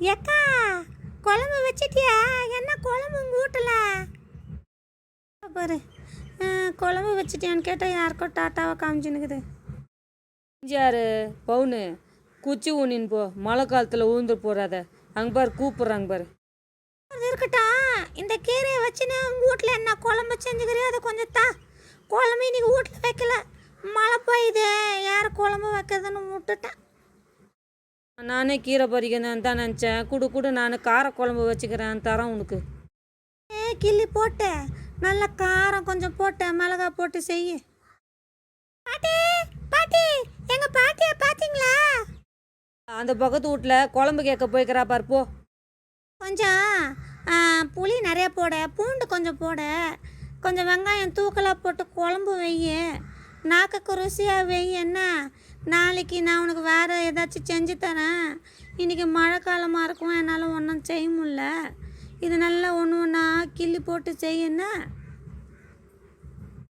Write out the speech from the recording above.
ஏக்கா குழம்பு வச்சிட்டியா? என்ன குழம்பு உங்கள் வீட்டில்? பாரு. குழம்பு வச்சிட்டியான்னு கேட்டால் யாருக்கோ டாட்டாவை காமிச்சுன்னுக்குது யாரு? பவுனு. குச்சி ஊனின்னு போ. மழை காலத்தில் ஊந்து போடாத அங்கே பாரு கூப்பிட்றாங்க பாரு. இருக்கட்டும். இந்த கீரையை வச்சுன்னு உங்கள் வீட்டில் என்ன குழம்பு செஞ்சுக்கிறியோ அதை கொஞ்சம் தா. குழம்பு இன்னைக்கு வீட்டில் வைக்கல. மழை பெய்யுது. யார் குழம்பு வைக்கிறதுன்னு விட்டுட்டேன். நானே கீரை பறிக்கணும் தான் நினச்சேன். குடு குடு நான் கார குழம்பு வச்சுக்கிறேன் தரேன் உனக்கு. ஏ கிள்ளி போட்டு. நல்ல காரம் கொஞ்சம் போட்டு மிளகா போட்டு செய் பாட்டி பாட்டி எங்க பாட்டிய பாத்தீங்களா? அந்த பக்கத்து வீட்டில் குழம்பு கேட்க போய்க்கிறா பாரு போ. கொஞ்சம் புளி நிறைய போட பூண்டு கொஞ்சம் போட. கொஞ்சம் வெங்காயம் தூக்கலாக போட்டு குழம்பு வெய்ய நாக்குக்கு ருசியாக வெய் என்ன? நாளைக்கு நான் உனக்கு வேறு ஏதாச்சும் செஞ்சு தரேன். இன்றைக்கி மழை காலமாக இருக்கும் என்னால் ஒன்றும் செய்ய முடில இது நல்லா ஒன்று ஒன்றா கிள்ளி போட்டு செய்யணும்.